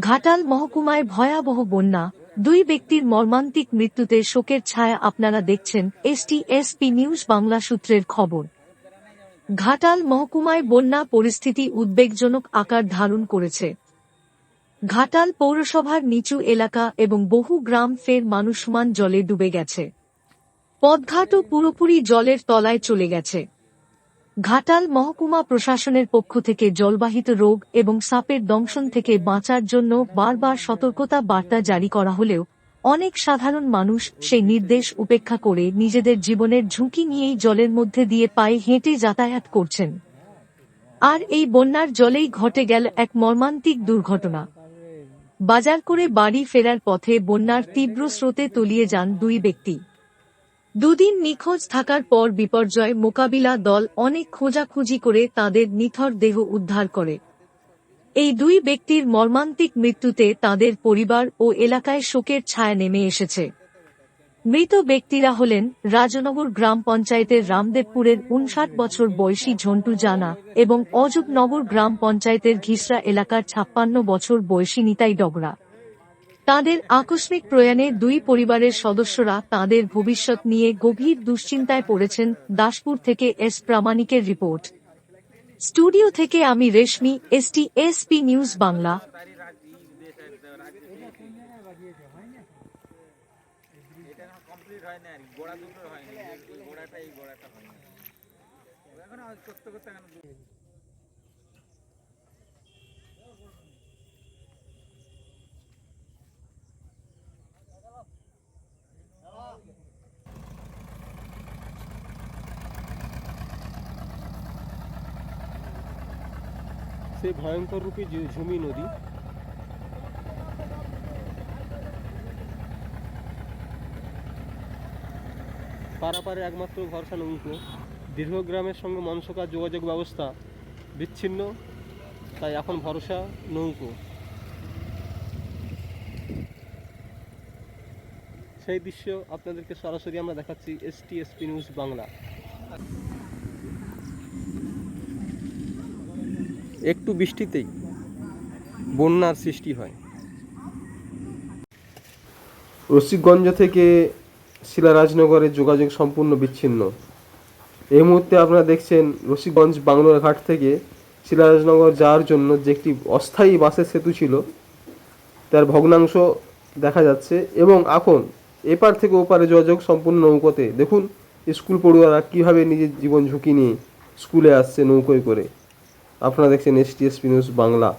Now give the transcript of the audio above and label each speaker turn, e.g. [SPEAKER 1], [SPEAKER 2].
[SPEAKER 1] ঘাটাল মহকুমায় ভয়াবহ বন্যা। দুই ব্যক্তির মর্মান্তিক মৃত্যুতে শোকের ছায়া আপনারা দেখছেন এসটি এসপি নিউজ বাংলা সূত্রের খবর। ঘাটাল মহকুমায় বন্যা পরিস্থিতি উদ্বেগজনক আকার ধারণ করেছে। ঘাটাল পৌরসভার নিচু এলাকা এবং বহু গ্রাম ফের মানুষমান জলে ডুবে গেছে। পথঘাটও পুরোপুরি জলের তলায় চলে গেছে। ঘাটাল মহকুমা প্রশাসনের পক্ষ থেকে জলবাহিত রোগ এবং সাপের দংশন থেকে বাঁচার জন্য বারবার সতর্কতা বার্তা জারি করা হলেও অনেক সাধারণ মানুষ সেই নির্দেশ উপেক্ষা করে নিজেদের জীবনের ঝুঁকি নিয়েই জলের মধ্যে দিয়ে পায়ে হেঁটে যাতায়াত করছেন। আর এই বন্যার জলেই ঘটে গেল এক মর্মান্তিক দুর্ঘটনা। বাজার করে বাড়ি ফেরার পথে বন্যার তীব্র স্রোতে তলিয়ে যান দুই ব্যক্তি। দুদিন নিখোঁজ থাকার পর বিপর্যয় মোকাবিলা দল অনেক খোঁজাখুঁজি করে তাদের নিথর দেহ উদ্ধার করে। এই দুই ব্যক্তির মর্মান্তিক মৃত্যুতে তাদের পরিবার ও এলাকায় শোকের ছায়া নেমে এসেছে। মৃত ব্যক্তিরা হলেন রাজনগর গ্রাম পঞ্চায়েতের রামদেবপুরের উনষাট বছর বয়সী ঝন্টু জানা এবং অযোগনগর গ্রাম পঞ্চায়েতের ঘিসরা এলাকার ছাপ্পান্ন বছর বয়সী নিতাই ডগরা। তাদের আকস্মিক প্রয়াণে দুই পরিবারের সদস্যরা তাদের ভবিষ্যৎ নিয়ে গভীর দুশ্চিন্তায় পড়েছেন দাসপুর থেকে এস প্রামাণিকের রিপোর্ট। স্টুডিও থেকে আমি Reshmi, ST, SP news Bangla.
[SPEAKER 2] গোড়া দুটো হয়নি গোড়াটা হয়নি। এখন করতে করতে
[SPEAKER 3] সেই ভয়ঙ্কর রূপী ঝুমি নদী। পারাপারে একমাত্র ভরসা নৌকো দীর্ঘ গ্রামের সঙ্গে মনসকার যোগাযোগ ব্যবস্থা বিচ্ছিন্ন, তাই এখন ভরসা নৌকো। সেই দৃশ্য আপনাদেরকে সরাসরি আমরা দেখাচ্ছি S T SP news Bangla. একটু বৃষ্টিতেই বন্যার সৃষ্টি হয়। রসিকগঞ্জ থেকে শিলারাজনগরের যোগাযোগ সম্পূর্ণ বিচ্ছিন্ন। এই মুহূর্তে আপনারা দেখছেন রসিকগঞ্জ বাংলার ঘাট থেকে শিলারাজনগর যাওয়ার জন্য যে একটি অস্থায়ী বাসের সেতু ছিল, তার ভগ্নাংশ দেখা যাচ্ছে এবং এখন এপার থেকে ওপারে যোগাযোগ সম্পূর্ণ নৌকোতে। দেখুন, স্কুল পড়ুয়ারা কীভাবে নিজের জীবন ঝুঁকি নিয়ে স্কুলে আসছে নৌকোয় করে। আপনারা দেখছেন S T S news Bangla.